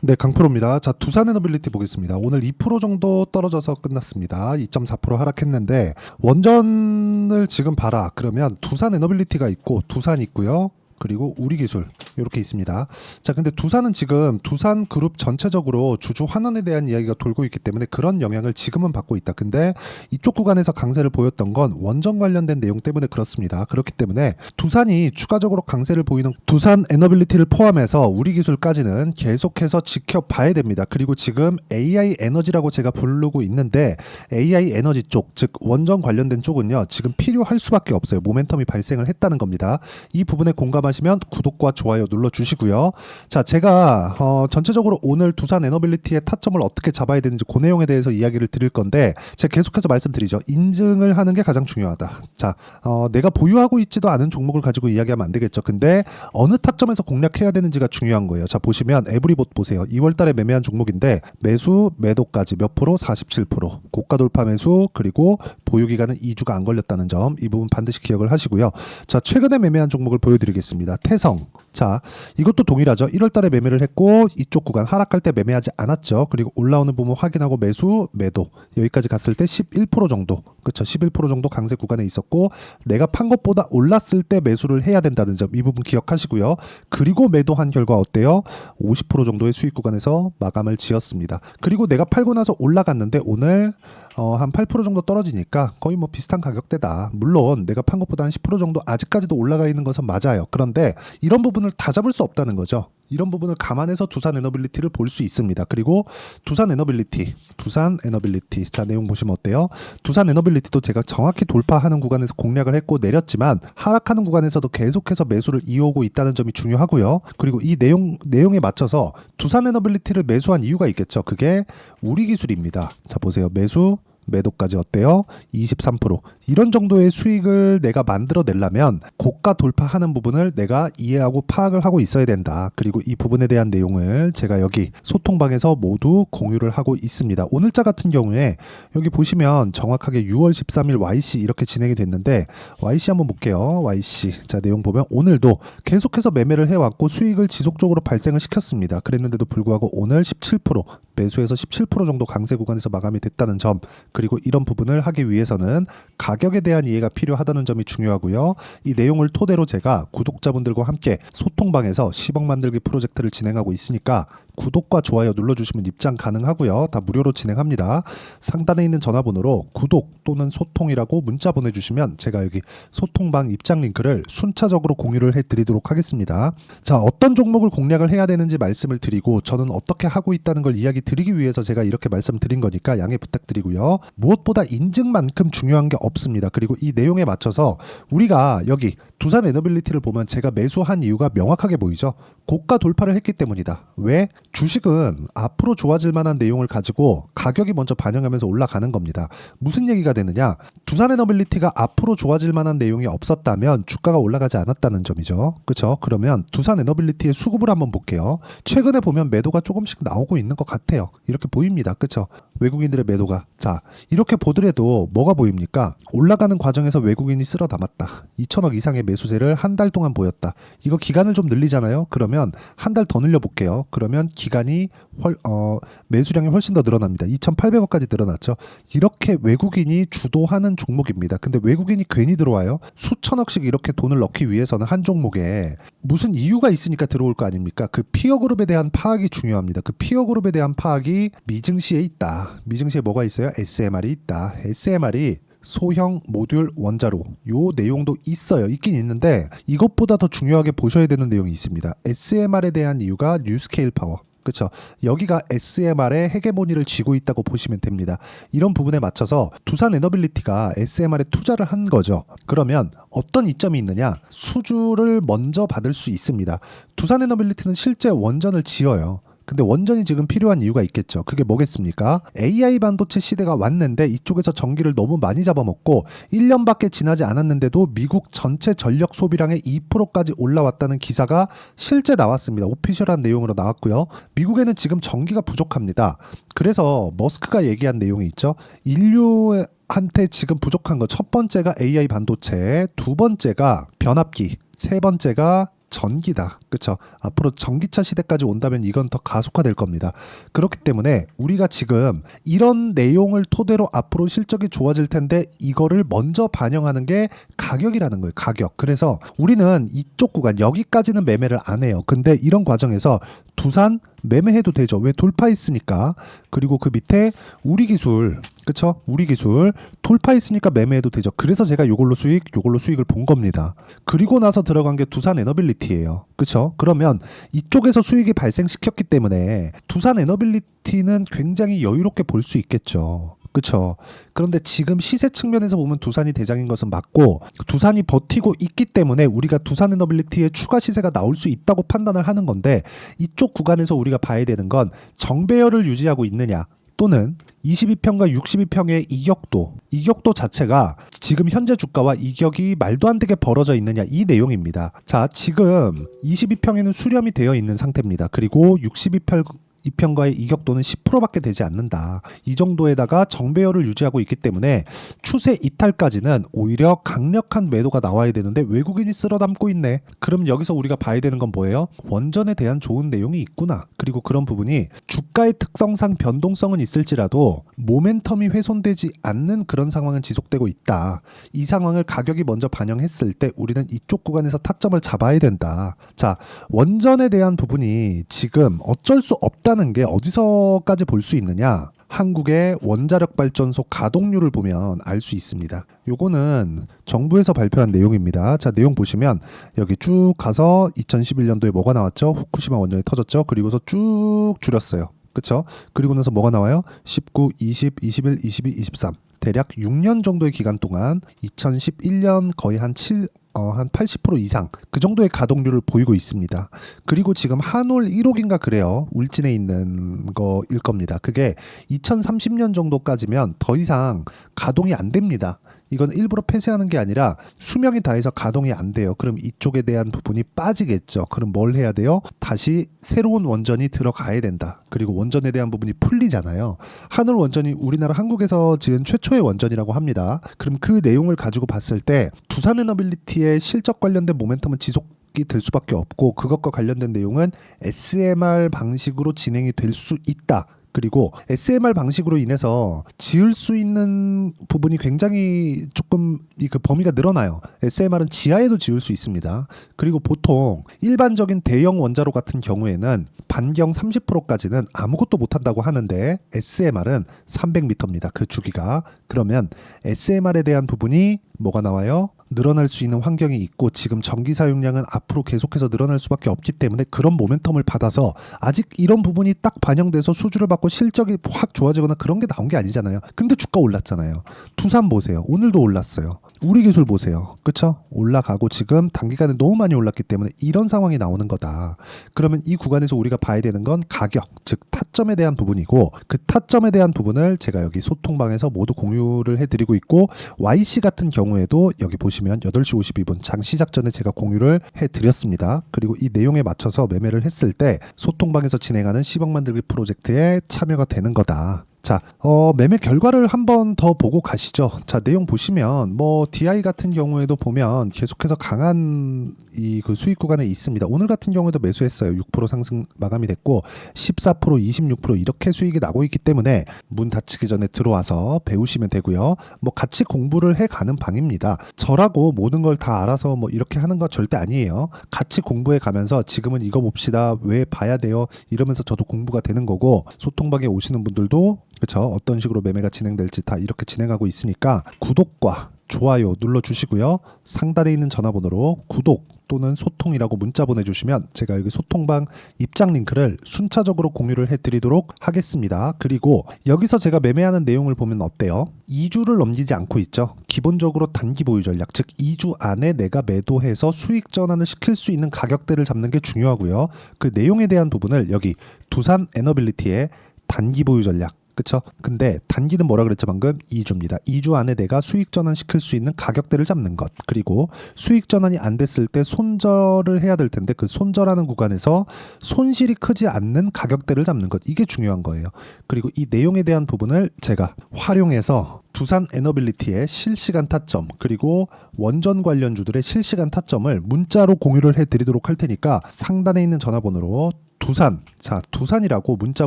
네, 강프로입니다. 자, 두산 에너빌리티 보겠습니다. 오늘 2% 정도 떨어져서 끝났습니다. 2.4% 하락했는데 원전을 지금 봐라. 그러면 두산 에너빌리티가 있고 두산 있고요. 그리고 우리 기술 이렇게 있습니다. 자, 근데 두산은 지금 두산 그룹 전체적으로 주주 환원에 대한 이야기가 돌고 있기 때문에 그런 영향을 지금은 받고 있다. 근데 이쪽 구간에서 강세를 보였던 건 원전 관련된 내용 때문에 그렇습니다. 그렇기 때문에 두산이 추가적으로 강세를 보이는 두산 에너빌리티를 포함해서 우리 기술까지는 계속해서 지켜봐야 됩니다. 그리고 지금 AI 에너지라고 제가 부르고 있는데 AI 에너지 쪽, 즉 원전 관련된 쪽은요. 지금 필요할 수밖에 없어요. 모멘텀이 발생을 했다는 겁니다. 이 부분에 공감 하시면 구독과 좋아요 눌러 주시고요. 자, 제가 어, 전체적으로 오늘 두산 에너빌리티의 타점을 어떻게 잡아야 되는지 그 내용에 대해서 이야기를 드릴 건데 제가 계속해서 말씀드리죠. 인증을 하는 게 가장 중요하다. 자, 어, 내가 보유하고 있지도 않은 종목을 가지고 이야기하면 안 되겠죠. 근데 어느 타점에서 공략해야 되는지가 중요한 거예요. 자, 보시면 에브리봇 보세요. 2월 달에 매매한 종목인데 매수, 매도까지 몇 프로? 47%. 고가 돌파 매수 그리고 보유 기간은 2주가 안 걸렸다는 점. 이 부분 반드시 기억을 하시고요. 자, 최근에 매매한 종목을 보여드리겠습니다. 태성. 자, 이것도 동일하죠. 1월 달에 매매를 했고 이쪽 구간 하락할 때 매매하지 않았죠. 그리고 올라오는 부분 확인하고 매수, 매도. 여기까지 갔을 때 11% 정도. 그렇죠. 11% 정도 강세 구간에 있었고 내가 판 것보다 올랐을 때 매수를 해야 된다는 점. 이 부분 기억하시고요. 그리고 매도한 결과 어때요? 50% 정도의 수익 구간에서 마감을 지었습니다. 그리고 내가 팔고 나서 올라갔는데 오늘 어, 한 8% 정도 떨어지니까 거의 뭐 비슷한 가격대다. 물론 내가 판 것보다 한 10% 정도 아직까지도 올라가 있는 것은 맞아요. 그런데 이런 부분을 다 잡을 수 없다는 거죠. 이런 부분을 감안해서 두산 에너빌리티를 볼 수 있습니다. 그리고 두산 에너빌리티, 두산 에너빌리티. 자, 내용 보시면 어때요? 두산 에너빌리티도 제가 정확히 돌파하는 구간에서 공략을 했고 내렸지만 하락하는 구간에서도 계속해서 매수를 이어오고 있다는 점이 중요하고요. 그리고 이 내용 내용에 맞춰서 두산 에너빌리티를 매수한 이유가 있겠죠. 그게 우리 기술입니다. 자, 보세요. 매수 매도까지 어때요? 23% 이런 정도의 수익을 내가 만들어 내려면 고가 돌파하는 부분을 내가 이해하고 파악을 하고 있어야 된다. 그리고 이 부분에 대한 내용을 제가 여기 소통방에서 모두 공유를 하고 있습니다. 오늘자 같은 경우에 여기 보시면 정확하게 6월 13일 YC 이렇게 진행이 됐는데 YC 한번 볼게요. YC 자 내용 보면 오늘도 계속해서 매매를 해왔고 수익을 지속적으로 발생을 시켰습니다. 그랬는데도 불구하고 오늘 17% 매수에서 17% 정도 강세 구간에서 마감이 됐다는 점 그리고 이런 부분을 하기 위해서는 가격에 대한 이해가 필요하다는 점이 중요하고요. 이 내용을 토대로 제가 구독자분들과 함께 소통방에서 10억 만들기 프로젝트를 진행하고 있으니까 구독과 좋아요 눌러주시면 입장 가능하고요. 다 무료로 진행합니다. 상단에 있는 전화번호로 구독 또는 소통이라고 문자 보내주시면 제가 여기 소통방 입장 링크를 순차적으로 공유를 해드리도록 하겠습니다. 자 어떤 종목을 공략을 해야 되는지 말씀을 드리고 저는 어떻게 하고 있다는 걸 이야기 드리기 위해서 제가 이렇게 말씀드린 거니까 양해 부탁드리고요. 무엇보다 인증만큼 중요한 게 없습니다. 그리고 이 내용에 맞춰서 우리가 여기 두산 에너빌리티를 보면 제가 매수한 이유가 명확하게 보이죠. 고가 돌파를 했기 때문이다. 왜? 주식은 앞으로 좋아질 만한 내용을 가지고 가격이 먼저 반영하면서 올라가는 겁니다. 무슨 얘기가 되느냐? 두산 에너빌리티가 앞으로 좋아질 만한 내용이 없었다면 주가가 올라가지 않았다는 점이죠. 그렇죠? 그러면 두산 에너빌리티의 수급을 한번 볼게요. 최근에 보면 매도가 조금씩 나오고 있는 것 같아요. 이렇게 보입니다. 그렇죠? 외국인들의 매도가 자 이렇게 보더라도 뭐가 보입니까? 올라가는 과정에서 외국인이 쓸어 담았다. 2천억 이상의 매수세를 한 달 동안 보였다. 이거 기간을 좀 늘리잖아요. 그러면 한 달 더 늘려 볼게요. 그러면 기간이 훨, 어, 매수량이 훨씬 더 늘어납니다. 2,800억까지 늘어났죠. 이렇게 외국인이 주도하는 종목입니다. 근데 외국인이 괜히 들어와요. 수천억씩 이렇게 돈을 넣기 위해서는 한 종목에 무슨 이유가 있으니까 들어올 거 아닙니까? 그 피어 그룹에 대한 파악이 중요합니다. 그 피어 그룹에 대한 파악이 미증시에 있다. 미증시에 뭐가 있어요? SMR이 있다. SMR이 소형 모듈 원자로 요 내용도 있어요. 있긴 있는데 이것보다 더 중요하게 보셔야 되는 내용이 있습니다. SMR에 대한 이유가 뉴스케일 파워. 그렇죠. 여기가 SMR의 헤게모니를 쥐고 있다고 보시면 됩니다. 이런 부분에 맞춰서 두산 에너빌리티가 SMR에 투자를 한 거죠. 그러면 어떤 이점이 있느냐? 수주를 먼저 받을 수 있습니다. 두산 에너빌리티는 실제 원전을 지어요. 근데 원전이 지금 필요한 이유가 있겠죠. 그게 뭐겠습니까? AI 반도체 시대가 왔는데 이쪽에서 전기를 너무 많이 잡아먹고 1년밖에 지나지 않았는데도 미국 전체 전력 소비량의 2%까지 올라왔다는 기사가 실제 나왔습니다. 오피셜한 내용으로 나왔고요. 미국에는 지금 전기가 부족합니다. 그래서 머스크가 얘기한 내용이 있죠. 인류 한테 지금 부족한 거 첫 번째가 AI 반도체, 두 번째가 변압기, 세 번째가 전기다. 그쵸? 앞으로 전기차 시대까지 온다면 이건 더 가속화될 겁니다. 그렇기 때문에 우리가 지금 이런 내용을 토대로 앞으로 실적이 좋아질 텐데 이거를 먼저 반영하는 게 가격이라는 거예요. 가격. 그래서 우리는 이쪽 구간 여기까지는 매매를 안 해요. 근데 이런 과정에서 두산 매매해도 되죠. 왜 돌파했으니까. 그리고 그 밑에 우리 기술, 그쵸? 우리 기술 돌파했으니까 매매해도 되죠. 그래서 제가 요걸로 수익, 요걸로 수익을 본 겁니다. 그리고 나서 들어간 게 두산 에너빌리티예요. 그쵸? 그러면 이쪽에서 수익이 발생시켰기 때문에 두산 에너빌리티는 굉장히 여유롭게 볼 수 있겠죠. 그쵸. 그런데 지금 시세 측면에서 보면 두산이 대장인 것은 맞고 두산이 버티고 있기 때문에 우리가 두산 에너빌리티의 추가 시세가 나올 수 있다고 판단을 하는 건데 이쪽 구간에서 우리가 봐야 되는 건 정배열을 유지하고 있느냐 또는 22평과 62평의 이격도, 이격도 자체가 지금 현재 주가와 이격이 말도 안 되게 벌어져 있느냐 이 내용입니다. 자, 지금 22평에는 수렴이 되어 있는 상태입니다. 그리고 62평 2평과의 이격도는 10%밖에 되지 않는다. 이 정도에다가 정배열을 유지하고 있기 때문에 추세 이탈까지는 오히려 강력한 매도가 나와야 되는데 외국인이 쓸어 담고 있네. 그럼 여기서 우리가 봐야 되는 건 뭐예요? 원전에 대한 좋은 내용이 있구나. 그리고 그런 부분이 주가의 특성상 변동성은 있을지라도 모멘텀이 훼손되지 않는 그런 상황은 지속되고 있다. 이 상황을 가격이 먼저 반영했을 때 우리는 이쪽 구간에서 타점을 잡아야 된다. 자, 원전에 대한 부분이 지금 어쩔 수 없다 는 게 어디서까지 볼 수 있느냐? 한국의 원자력 발전소 가동률을 보면 알 수 있습니다. 요거는 정부에서 발표한 내용입니다. 자, 내용 보시면 여기 쭉 가서 2011년도에 뭐가 나왔죠? 후쿠시마 원전이 터졌죠? 그리고서 쭉 줄였어요. 그쵸? 그리고 나서 뭐가 나와요? 19, 20, 21, 22, 23. 대략 6년 정도의 기간 동안 2011년 거의 한 7, 어, 한 80% 이상 그 정도의 가동률을 보이고 있습니다. 그리고 지금 한올 1호기인가 그래요. 울진에 있는 거일 겁니다. 그게 2030년 정도까지면 더 이상 가동이 안 됩니다. 이건 일부러 폐쇄하는 게 아니라 수명이 다해서 가동이 안 돼요. 그럼 이쪽에 대한 부분이 빠지겠죠. 그럼 뭘 해야 돼요? 다시 새로운 원전이 들어가야 된다. 그리고 원전에 대한 부분이 풀리잖아요. 한울 원전이 우리나라 한국에서 지은 최초의 원전이라고 합니다. 그럼 그 내용을 가지고 봤을 때 두산 에너빌리티의 실적 관련된 모멘텀은 지속 이될 수밖에 없고 그것과 관련된 내용은 SMR 방식으로 진행이 될 수 있다. 그리고 SMR 방식으로 인해서 지을 수 있는 부분이 굉장히 조금 이 그 범위가 늘어나요. SMR은 지하에도 지을 수 있습니다. 그리고 보통 일반적인 대형 원자로 같은 경우에는 반경 30%까지는 아무것도 못 한다고 하는데 SMR은 300m입니다. 그 주기가. 그러면 SMR에 대한 부분이 뭐가 나와요? 늘어날 수 있는 환경이 있고 지금 전기 사용량은 앞으로 계속해서 늘어날 수밖에 없기 때문에 그런 모멘텀을 받아서 아직 이런 부분이 딱 반영돼서 수주를 받고 실적이 확 좋아지거나 그런 게 나온 게 아니잖아요. 근데 주가 올랐잖아요. 두산 보세요. 오늘도 올랐어요. 우리 기술 보세요. 그쵸? 올라가고 지금 단기간에 너무 많이 올랐기 때문에 이런 상황이 나오는 거다. 그러면 이 구간에서 우리가 봐야 되는 건 가격, 즉 타점에 대한 부분이고 그 타점에 대한 부분을 제가 여기 소통방에서 모두 공유를 해드리고 있고 YC 같은 경우에도 여기 보시면 8시 52분 장 시작 전에 제가 공유를 해드렸습니다. 그리고 이 내용에 맞춰서 매매를 했을 때 소통방에서 진행하는 10억 만들기 프로젝트에 참여가 되는 거다. 자, 어, 매매 결과를 한번 더 보고 가시죠. 자, 내용 보시면 뭐 DI 같은 경우에도 보면 계속해서 강한 이 그 수익 구간에 있습니다. 오늘 같은 경우에도 매수했어요. 6% 상승 마감이 됐고 14%, 26% 이렇게 수익이 나고 있기 때문에 문 닫히기 전에 들어와서 배우시면 되고요. 뭐 같이 공부를 해 가는 방입니다. 저라고 모든 걸 다 알아서 뭐 이렇게 하는 거 절대 아니에요. 같이 공부해 가면서 지금은 이거 봅시다. 왜 봐야 돼요? 이러면서 저도 공부가 되는 거고 소통방에 오시는 분들도 그렇죠. 어떤 식으로 매매가 진행될지 다 이렇게 진행하고 있으니까 구독과 좋아요 눌러 주시고요. 상단에 있는 전화번호로 구독 또는 소통이라고 문자 보내주시면 제가 여기 소통방 입장 링크를 순차적으로 공유를 해드리도록 하겠습니다. 그리고 여기서 제가 매매하는 내용을 보면 어때요? 2주를 넘기지 않고 있죠. 기본적으로 단기 보유 전략, 즉 2주 안에 내가 매도해서 수익 전환을 시킬 수 있는 가격대를 잡는 게 중요하고요. 그 내용에 대한 부분을 여기 두산 에너빌리티의 단기 보유 전략 그쵸? 근데 단기는 뭐라 그랬죠 방금? 2주입니다. 2주 안에 내가 수익 전환 시킬 수 있는 가격대를 잡는 것. 그리고 수익 전환이 안 됐을 때 손절을 해야 될 텐데 그 손절하는 구간에서 손실이 크지 않는 가격대를 잡는 것. 이게 중요한 거예요. 그리고 이 내용에 대한 부분을 제가 활용해서 두산 에너빌리티의 실시간 타점 그리고 원전 관련주들의 실시간 타점을 문자로 공유를 해드리도록 할 테니까 상단에 있는 전화번호로 두산 자 두산이라고 문자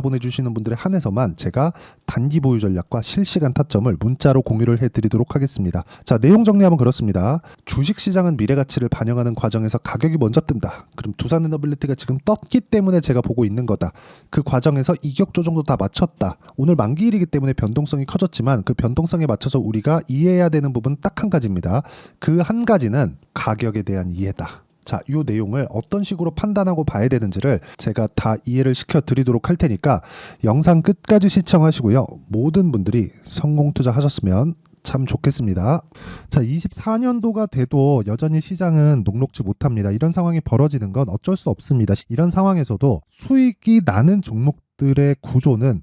보내주시는 분들에 한해서만 제가 단기 보유 전략과 실시간 타점을 문자로 공유를 해드리도록 하겠습니다. 자 내용 정리하면 그렇습니다. 주식 시장은 미래 가치를 반영하는 과정에서 가격이 먼저 뜬다. 그럼 두산 에너빌리티가 지금 떴기 때문에 제가 보고 있는 거다. 그 과정에서 이격 조정도 다 맞췄다. 오늘 만기일이기 때문에 변동성이 커졌지만 그 변동성 에 맞춰서 우리가 이해해야 되는 부분 딱 한 가지입니다. 그 한 가지는 가격에 대한 이해다. 자, 이 내용을 어떤 식으로 판단하고 봐야 되는지를 제가 다 이해를 시켜 드리도록 할 테니까 영상 끝까지 시청하시고요. 모든 분들이 성공 투자하셨으면 참 좋겠습니다. 자, 24년도가 돼도 여전히 시장은 녹록지 못합니다. 이런 상황이 벌어지는 건 어쩔 수 없습니다. 이런 상황에서도 수익이 나는 종목들의 구조는